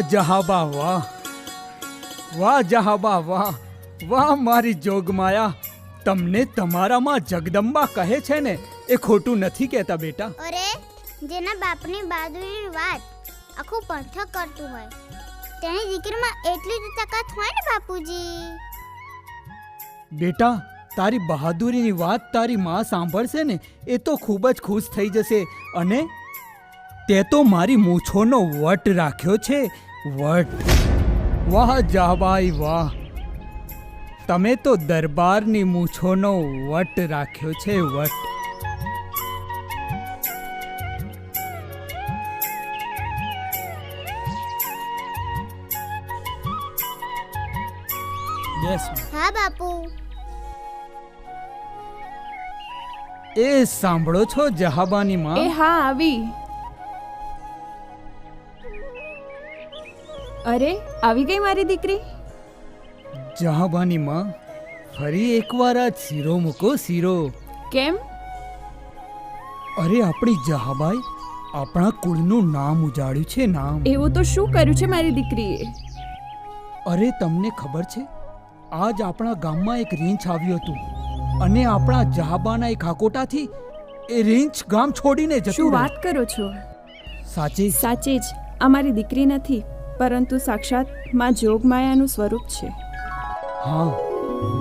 જહાબા વાહ. વાહ જહાબા વાહ. વાહ મારી જોગમાયા તમને તમારામાં જગદંબા કહે છે ને એ ખોટું નથી કહેતા બેટા. અરે જેના બાપની બહાદુરીની વાત આખું પંથક કરતું હોય. તેની દીકરીમાં એટલી જ તાકાત હોય ને બાપુજી? બેટા તારી બહાદુરીની વાત તારી માં સાંભળશે ને એ તો ખૂબ જ ખુશ થઈ જશે. અને તે તો મારી મૂછોનો વટ રાખ્યો છે. વટ. વાહ જાબાઈ વાહ. તમે તો દરબારની મૂછોનો વટ રાખ્યો છે વટ. હા બાપુ. એ સાંભળો છો જહાબાની એ માં હા આવી. અરે આવી ગઈ મારી દીકરી? જહાબાની માં ફરી એકવાર આ શીરો મૂકો શીરો. કેમ? અરે આપણી જહાબાઈ આપણા કુળનું નામ ઉજાડ્યું છે નામ. એવું તો શું કર્યું છે મારી દીકરીએ? અરે તમને ખબર છે આજ આપણા ગામમાં એક રીંછ આવ્યું હતું અને આપણા જહાબાના એક હાકોટાથી એ રીંછ ગામ છોડીને શું જતું વાત કરો છો? સાચે સાચે જ. આ મારી દીકરી નથી. પરંતુ સાક્ષાતમાં જોગમાયાનું સ્વરૂપ છે. હા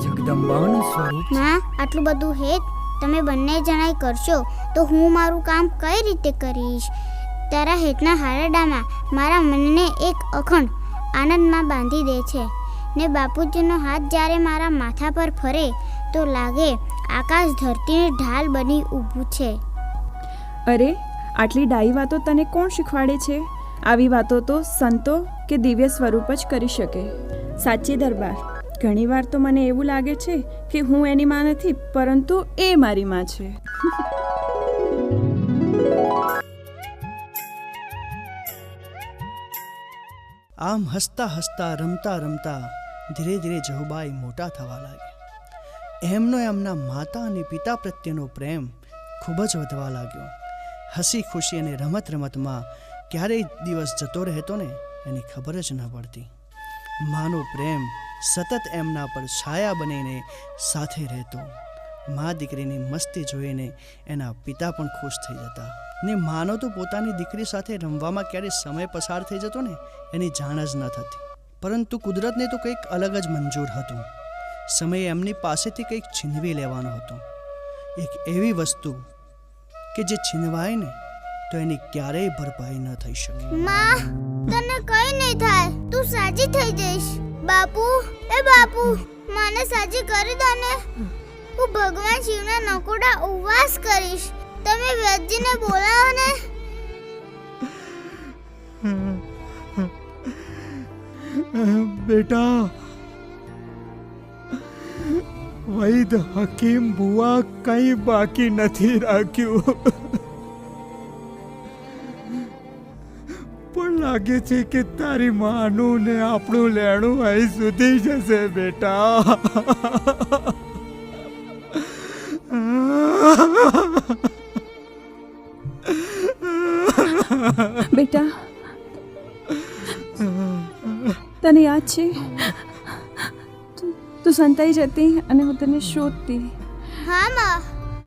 જગદંબાનું સ્વરૂપ ના આટલું બધું હેત તમે બંને જણાય કરશો તો હું મારું કામ કઈ રીતે કરીશ? તારા હેતના હારડામાં મારા મનને એક અખંડ આનંદમાં બાંધી દે છે. ને બાપુજીનો હાથ જ્યારે મારા માથા પર ફરે તો લાગે આકાશ ધરતીની ઢાલ બની ઊભું છે. અરે આટલી ડાઈ વાતો તને કોણ શીખવાડે છે? આવી વાતો તો સંતો કે દિવ્ય સ્વરૂપ જ કરી શકે. સાચી દરબાર. ઘણીવાર તો મને એવું લાગે છે કે હું એની માં નથી, પરંતુ એ મારી માં છે. આમ હસતા હસતા, રમતા રમતા ધીરે ધીરે જહુબાઈ મોટા થવા લાગ્યા. એમનો એમના માતા અને પિતા પ્રત્યેનો પ્રેમ ખૂબ જ વધવા લાગ્યો. હસી ખુશી અને રમત રમતમાં ક્યારેય દિવસ જતો રહેતો ને, એની ખબર જ ન પડતી. માનો પ્રેમ સતત એમના પર છાયા બનીને સાથે રહેતો. મા દીકરીની મસ્તી જોઈને એના પિતા પણ ખુશ થઈ જતા. ને માનો તો પોતાની દીકરી સાથે રમવામાં ક્યારે સમય પસાર થઈ જતો ને, એની જાણ જ ન થતી. પરંતુ કુદરતને તો કંઈક અલગ જ મંજૂર હતું. સમય એમની પાસેથી કંઈક છીનવી લેવાનો હતો. એક એવી વસ્તુ કે જે છીનવાય ને તો એની ક્યારેય ભરપાઈ ન થઈ શકે. માં તને કઈ નહીં થાય. તું સાજી થઈ જઈશ. બાપુ એ બાપુ મને સાજી કરી દો ને. હું ભગવાન શિવના નકોડા ઉપવાસ કરીશ. તમે વેદજીને બોલાવો ને. બેટા વૈદ હકીમ બુઆ કઈ બાકી નથી રાખ્યું. લાગે છે કે તારી માનું ને આપણું લેણું અહીં સુધી જશે બેટા. બેટા તને યાદ છે? તું- સંતાઈ જતી અને હું તને શોધતી. હા માં.